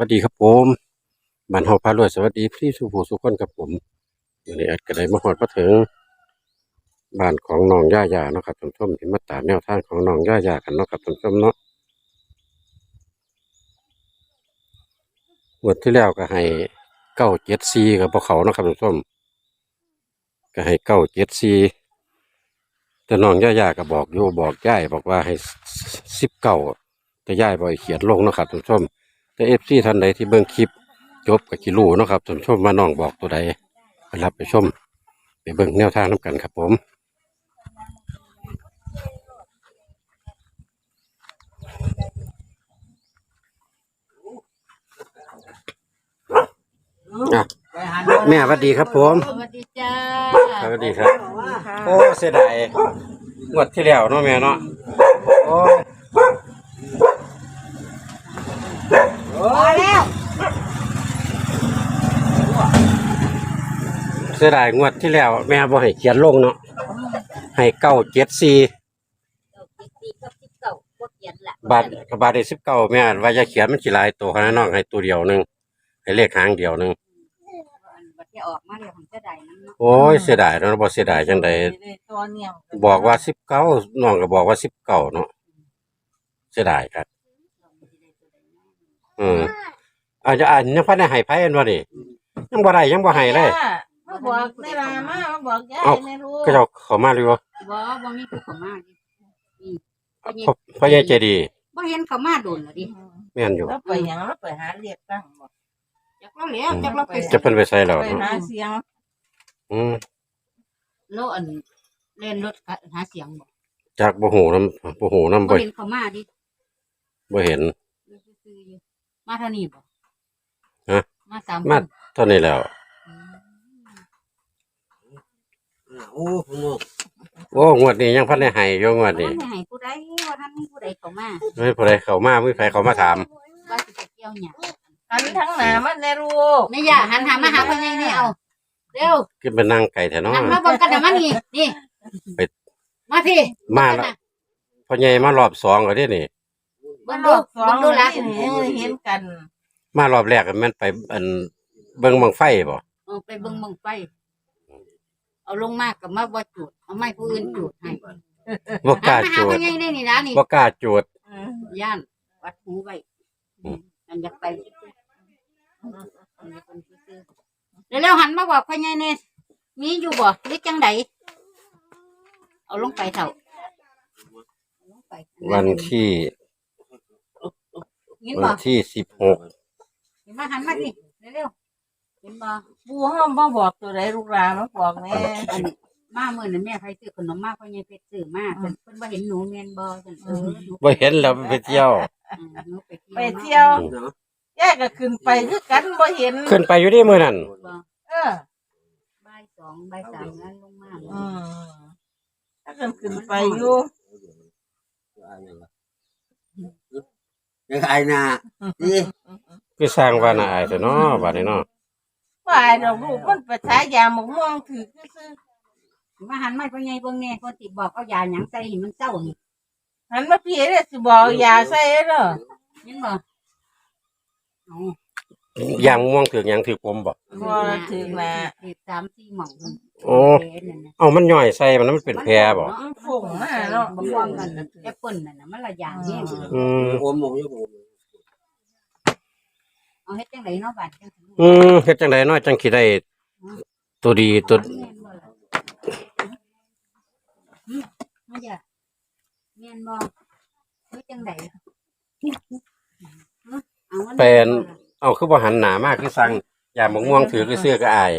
วัสดีครับผมบ้านเฮาพารวยสวัสดีพี่สุภูสุขคนครับผมวันนี้แอดก็ได้มาฮอดมาถึงบ้านของน้องย่าย่าเนาะครับท่านผู้ชมที่มาตามแนวทางของน้องย่าย่ากันเนาะครับท่านผู้ชมเนาะงวดที่แล้วก็ให้เก้าเจ็ดซีกับพวกเขาเนาะครับท่านผู้ชมก็ให้เก้าเจ็ดซีแต่น้องย่าย่าก็บอกอยู่บอกย่ายบอกว่าให้สิบเก้าแต่ย่ายบ่อยเขียนลงเนาะครับท่านผู้ชม แต่เอฟซีท่านใดที่เบิ่งคลิปจบกับกิรู้เนาะครับท่านผู้ชมว่าน้องบอกตัวใดไปรับไปชม ไปเบิ่งแนวทางน้ำกันครับผมอะแม่สวัสดีครับผม สวัสดีจ้าสวัสดีครับ โอ้เสียดายงวดที่แล้วเนาะแม่เนาะโอ้ย พอแล้ว เสียดายงวดที่แล้ว แม่บ่ให้เขียนลงเนาะให้เก้าเจ็ดสี่เก้าสิบสี่กับสิบเก้าบ่เขียนละบาทบาทได้สิบเก้าแม่ว่าจะเขียนมันสิหลายตัวขนาดน้องให้ตัวเดียวหนึงให้เลขหางเดียวหนึงบัดที่ออกมาเดี๋ยวผมจะได้นั่นเนาะโอ้ยเสียดายเนาะบ่เสียดายจังใดตัวเนี่ยบอกว่าสิบเก้าน้องก็บอกว่าสิบเก้าเนาะเสียดายครับอืมอาจจะอ่านยังพันได้ให้ไผอันว่านี่ยังบ่ได้ยังบ่ให้เลย มาบอกในรามามาบอกยายเอ้าไม่รู้ก็เจ้าเข้ามาเลยบ่บ่บ่มีผู้เข้ามาดินี่พ่อพ่อใหญ่ใจดีบ่เห็นเข้ามาโดนแล้วดิแม่นอยู่ แล้วไปหยังแล้วไปหาเรียกตั้งบอกจักเราแล้วจักเราไปจะเพิ่นไปใส่แล้วไปเนาะหาเสียงอืมเราอันเล่นรถหาเสียงบ่จากบ่ฮู้นำบ่ฮู้นำบ่บ่เห็นเข้ามาดิบ่เห็นซื่อๆอยู่มาเท่านี้บ่ฮะ มาสามมาคนเท่านี้แล้ว อืม โอ้ผมบอกโอ้งวดนี้ยังพันได้ให้อยู่งวดนี้บ่ให้ผู้ใดว่าท่านมีผู้ใดเข้ามาไม่ผู้ใดเข้ามาไม่ใครเข้ามาถามว่าสิไปเกี่ยวหยังหันทั้งหน้ามันในรูกแม่ย่าหันหามาหาพ่อใหญ่นี่เอาเร็วขึ้นไปนั่งไก่แท้เนาะนั่งมาเบิ่งกันเดี๋ยวมานี่นี่ไปมาพี่มาแล้วพ่อใหญ่มารอบสองแล้วเด้นี่เบิ่งดูสองเบิ่งดูละเห็นกัน มารอบแรกแม่นไปอันเบิ่งบังไฟบ่เออไปเบิ่งเบิ่งไฟ เอาลงมากกับมาบ่จุด เอาไม้ผู้อื่นจุดให้บ่กล้ามาหาจูดพ่อใหญ่ได้นี่นะนี่บ่กล้าจูดย่านวัดหูไว้อืม อันอยากไปเร็วๆหันมาบอกพ่อใหญ่แน่มีอยู่บ่หรือจังไดเอาลงไปเถอะเอาลงไปวันที่เห็นวับ่นที่สิบหก เห็นมาหันมาสิเร็วๆ เห็นบ่ปูห้ามมาบอกตัวใดลูกหลานมาบอกแม่อันมาเมื่อนั้นแม่ใครซื้อขนมมาพ่อใหญ่เพชรซื้อมาเพิ่นเพิ่นบ่เห็นหนูแม่นบ่เพิ่นเออหนูบ่เห็นแล้วไปเที่ยว อืมหนูไปไปเที่ยวเที่ยวเนาะแยกก็ขึ้นไปคือกันบ่เห็น ขึ้นไปอยู่ที่มื้อนั้นบ่เออบ่ายสองบ่ายสามนั้นลงมาอืมถ้ากันขึ้นไปอยู่ยังไงนะนี่คือสร้างว่าน่าอายแต่เนาะบัดนี้เนาะ ฝ่ายดอกลูกมันภาษายาหมกม่วงถือซื่อมาหันมาพ่อใหญ่เบิ่งแน่คนที่บอกเอายาหยังใส่ให้มันเศร้านี่ๆหันมาพี่เด้อสิบอกยาใส่เด้อเห็นบ่เอายางม่วงถึกหยังถึกผมบ่ บ่ถึงนะสิสามสี่หม่องนั่นโอ้ แผลนั่นน่ะเอ้ามันย่อยใส่มันมันเป็นแผลบ่มันฝุ่งมาเนาะบ่ฟ้องกันน่ะแอปเปิ้ลนั่นน่ะมันละอย่างแห้งอืมผมมองอยู่ผม เอาเฮ็ดจังไดเนาะบาดจังสิอืมเฮ็ดจังไดเนาะจังสิได้ตัวดีตัวแม่นบ่ล่ะหึมาจ้ะแม่นบ่เฮ็ดจังไดหึเอามันเป็นเอาคือบ่หันหน้ามาคือสั่งยามะม่วงถือคือเสื้อก็อาย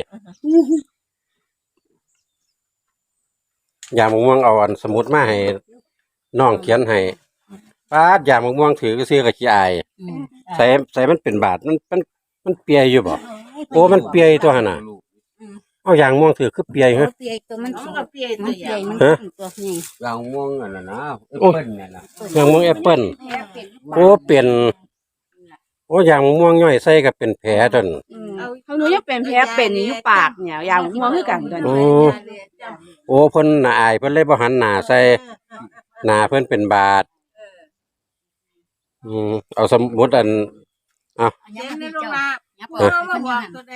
ยามะม่วงเอาอันสมุดมาให้น้องเขียนให้ ปาดยามะม่วงถือคือเสื้อก็ขี้อายอืมใส่ใส่มันเป็นบาทมันมันมันเปียอยู่บ่โอ้มันเปียตัวหั่นน่ะเอายางม่วงถือคือเปียเอาฮะ เปียตัวมันมันสิก็เปียมัตันวเปีอยย่างมันฮะเป็นตัวใหญ่ยางม่วงอันนั้นนะเอโอ้เปิ้ลนั่นนะยางม่วงแอปเปิ้ลแผลเป็นโอ้เป็นโอ้ยางมะม่วงย่อยใส่ก็เป็นแผลตนอืมเขาหนูยังเป็นแผลเป็นอยู่ปากเนี่ยอย่างหัวคือกันตอนโอ้ นี้โอ้เพิ่นน่ะอายเพิ่นเลยบ่หันหน้าใส่หน้าเพิ่นเป็นบาด อืมเอาสมุดอันเอาเขียนในโรงลาอย่าผู้เปิดเขาให้มาเพิ่นบออยู่กหั่นตัวใด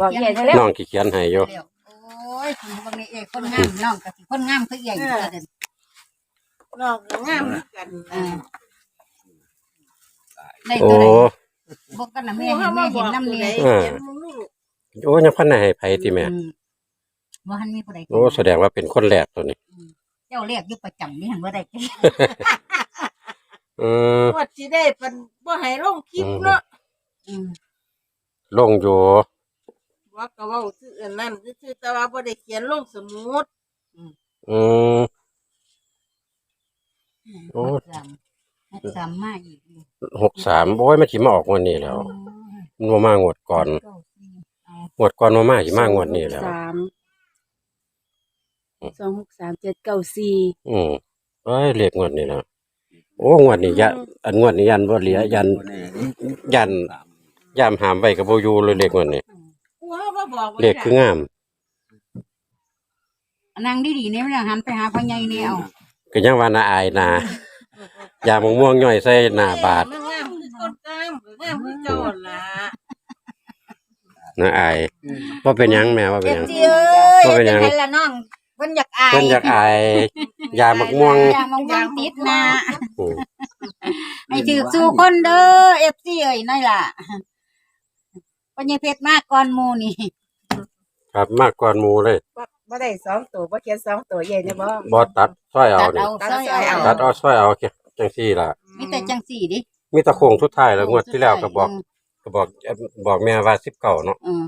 บอกใหญ่ได้แล้วน้องขี้เขียนให้อยู่เดี๋ยวโอ้ยคุณบ่มีเอกคนงามน้องก็สิคนงามคือใหญ่อยู่เด้อน้องก็งามคือกันเออได้โอ้ตัวใดบ่กันน่ะแม่ผู้เห็เขานมาแม่บเห็อนกนตัวนำใดนี่เขียนมึงลูกโอ้ยังพันได้ให้ไผติแม่อืมบ่ทันมีผู้ใดโอ้แสดงว่าเป็นคนแรกตัวนี้ เจ้าเรียกอยู่ประจำนี่หันบ่ได้ อืมว่าสิได้เป็นบ่ให้ลงคลิปเนาะอืมลงอยู่ว่าก็เว้าซื่ออันนั้นซื่อๆแต่ว่าบ่ได้เขียนลงสมุดอืม โอ้หกสามหกสามมาอีกนี่หกสามโอ้ยมันสิมาออกงวันนี้แล้วมันบ่มางวดก่อนเก้าสี่เอางวดก่อนมามาสิมางวดนี้แล้ว สามสองหกสามเจ็ดเก้าสี่อืมเอ้ยเลขงวดนี้แล้ว โอ้งวดนี้ยันอันงวดนี้ยันบ่เหลือยันยันยามหามไว้ก็บ่อยู่เลยเลขงวดนี้ผู้เขามาบอกว่าเลขคืองามนางดีๆนี่มันหันไปหาพ่อใหญ่นี่เอาก็ยังว่าน่าอายนายามะม่วงย่อยใส่หน้าบาทมันงามคือคนงามงามคือเก่าล่ะน่าอายบ่เป็นหยังแม่ว่าเป็นหยัง เจ้เอ้ยว่าเป็นหยังจังไดล่ะน้องเพิ่นอยากอายเพิ่นอยากอายยามะม่วงอยากมองวงติดหนะอืมให้ถือสู่คนเด้อ FC เอ้ยนั่นล่ะพ่อใหญ่เพชรมาก่อนหมู่นี่ครับมากกว่าหมู่เลยบ่บ่ได้สองตัวบ่เขียนสองตัวใหญ่นะบ่บ่ตัดซอยเอาตัดนี่เอาซอยเอาตัดเอาซอยเอาจังซี่ล่ะมีแต่จังสี่ดิมีแตะโค้งสุดท้ายแล้วงวดที่แล้วก็บอกก็บอกบอกแม่ว่า19เนาะ เออ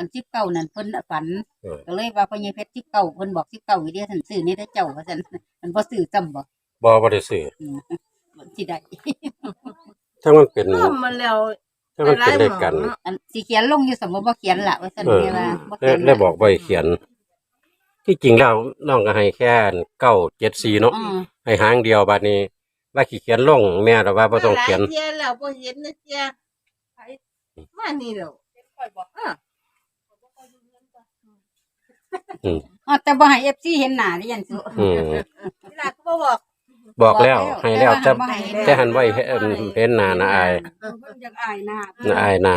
อันสิบเก้านั่นเพิ่นฝันเออ ก็เลยว่าพ่อใหญ่เพชรสิบเก้าเพิ่นบอกสิบเก้าอยู่เดียวท่านซื้อนี่ได้เจ้าว่าซั่นมันบ่ซื้อจำบ่บ่บ่ได้ซื้ออืมสิได้ ถ้ามันเป็นร่วมมาแล้ว ถ้ามันเป็นเลขกันอันสิเขียนลงอยู่สมมุติบ่เขียนล่ะว่าซั่นเออแม่ว่าบ่ได้เขียนได้บอกบ่ให้เขียน ที่จริงแล้วน้องก็ให้แค่974เนาะอือให้หางเดียวบัดนี้ ว่าขี้เขียนลงแม่แต่ว่าบ่ต้องเขียน หลาเที่ยแล้วบ่เห็นนะเที่ยมานี่แล้วอะ อ๋อแต่บ่ให้ FC เห็นหน้าดิยันสุอืมเวลาก็บ่บอกบอกแล้วให้แล้วจะบ่ให้เห็นจะหันไว้ให้เอิ่มเห็นหน้าน่าอายเพิ่นอยากอายหน้าน่าอายหน้า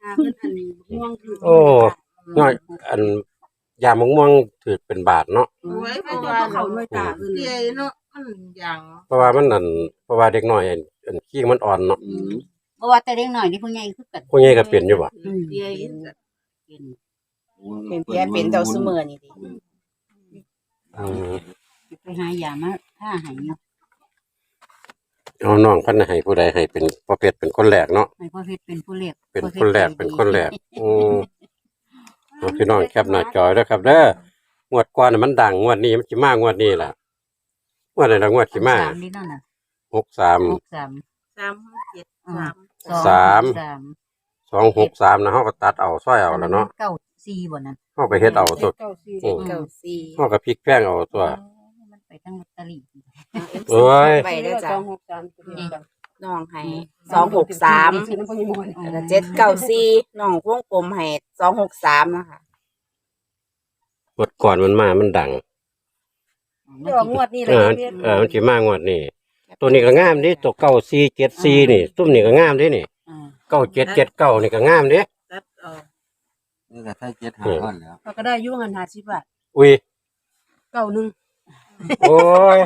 หน้าเพิ่นอันนี้ม่วงคือโอ้ น้อยอันยามะม่วงถือเป็นบาทเนาะโอ้ยมับ่นว่าบ่เข้าหน่วยตาเพิ่นเที่ยเนาะมันอย่างเพราะว่ามันนั่นเพราะว่าเด็กน้อยอันอันขี้มันอ่อนเนาะบ่ว่าแต่เด็กน้อยนี่ผู้ใหญ่คือกัน ผู้ใหญ่ก็เป็นอยู่บ่เที่ยเป็น เป็นเพียเป็นเจ้าซุมื้อนี่ดิอืมไปหายามาถ้าให้เนาะเอาน้องเพันน่ะให้ผู้ใดให้เป็นพ่อเพชรเป็นคนแรกเนาะให้พ่อเพชรเป็นผู้เรียกเป็นคนแรกเป็นคนแรกอืมเอาพี่น้องแคปหน้าจอยด้วยครับเด้องวดก่อนน่ะมันดังงวดนี้มันสิมางวดนี้ล่ะงวดไหนละงวดสิมาสามนี่นั่นน่ะหกสาม หกสาม สามเจ็ดสาม สองสาม สาม สองหกสามนะเฮาก็ตัดเอาซอยเอาแล้วเนาะเก้าสี่บ่นั่นเฮาก็เฮ็ดเอาตัวเก้าสี่อืม เก้าสี่เฮาก็พลิกแพงเอาตัว มันไปทั้งลอตเตอรี่เอ้ย ไปเด้อจ้ะสองหกสามตัวเดียวกันน้องให้สองหกสามสี่น้ำพญิมนแล้วก็เจ็ดเก้าสี่น้องวงกลมให้สองหกสามนะคะงวดก่อนมันมามันดังเดี๋ยวงวดนี้เลเอยอพี่เออมันสิมางวดนี้ตัวนี้ก็งามเดิตัวเก้าสี่เจ็ดสี่นี่ตุ้มนี่ก็งามเดินี่ อ่าเก้าเจ็ดเจ็ดเก้านี่ก็งามเดิตัดออกนี่ก็ใช้เจ็ดหาท่อนแล้วเราก็ได้อยุ่งเงินหาสิบบาทอุ้ยเก้าหนึ่งโอ้ย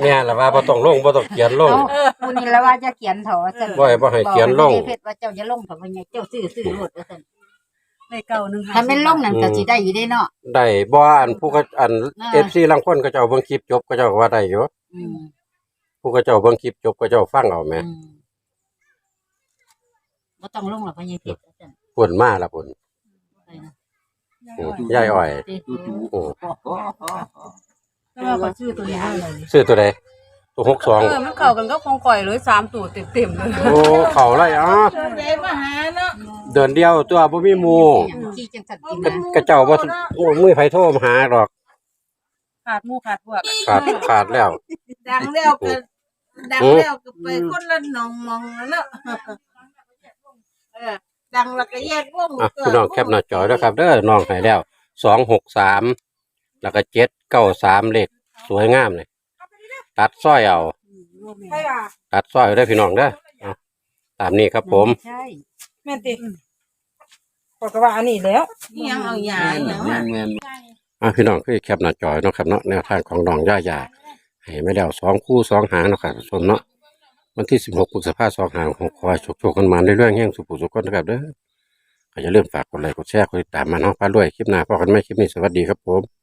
แม่ละว่าบ่ต้องลงบ่ต้องเขียนลง เอ้าผู้นี้แล้วว่าจะเขียนเถอะว่าซั่นบ่ให้บ่ให้เขียนลง บอกให้เพชรว่าเจ้าจะลงเถอะว่าไงเจ้าซื้อซื้อหมดว่าซั่นได้เก้าหนึ่งถ้าแม่นลงนั่นก็สิได้อยู่ได้เนาะ ได้บ่อันผู้ก็อันอ่า FC ลางคนก็เจ้าเบิ่งคลิปจบก็เจ้าก็ว่าได้อยู่อืมผู้ก็เจ้าเบิ่งคลิปจบก็เจ้าฟังเอาแหมอืม บ่ต้องลงหรอกว่าไงเพชรว่าซั่นพุ่นมาละพุ่นไปนะอืมยายอ้อยติจู่จู่อืมแล้วเราก็ชื่อตัวนี้ให้เลยซื้อตัวใดตัวเออมันเข้ากันก็คงก่อยเลยสามตัวเต็มๆเลย62โอ้เข้าไรอ๋อเจ้าเดมาหาเนาะเดินเดียวตัวบ่มีหมู่ขี้จังสัตว์กินกระนะกระเจ้าบ่โอ้มือไผโทรมาหาดอกขาดหมู่ขาดพวกขาดขาดแล้ว ดังแล้วก็ดังแล้วก็ไปคนละหนองมองแล้วเนาะเออ ดังแล้วก็แยกวงอะพี่น้องแคปหน้าจอด้วยครับเด้อน้องให้แล้วสองหกสามแล้วก็เจ็ดเก้าสามเลขสวยงามเลยตัดสร้อยเอา ใช่ป่ะตัดซอยได้อพี่น้องเด้อเอาตามนี้ครับผม ใช่แม่นติบอกก็ว่าอันนี้แล้ว นี่ยังเอายาแม่นเนาะแม่นแม่นอ่าพี่น้องคือแคปหน้าจอยเนาะครับเนาะแนวทางของน้องย่าย่าให้ไม่แล้วสองคู่สองหางเนาะครับท่านผู้ชมเนาะ วันที่สิบหกพฤษภาสองหางของคอยโชคๆกันมาเรื่อยๆแห้งสุขุสุขคนนะครับเด้อก็อย่าลืมฝากกดไลค์กดแชร์กดติดตามมาเนาะพาด้วยคลิปหน้าพอกันไหมคลิปนี้สวัสดีครับผม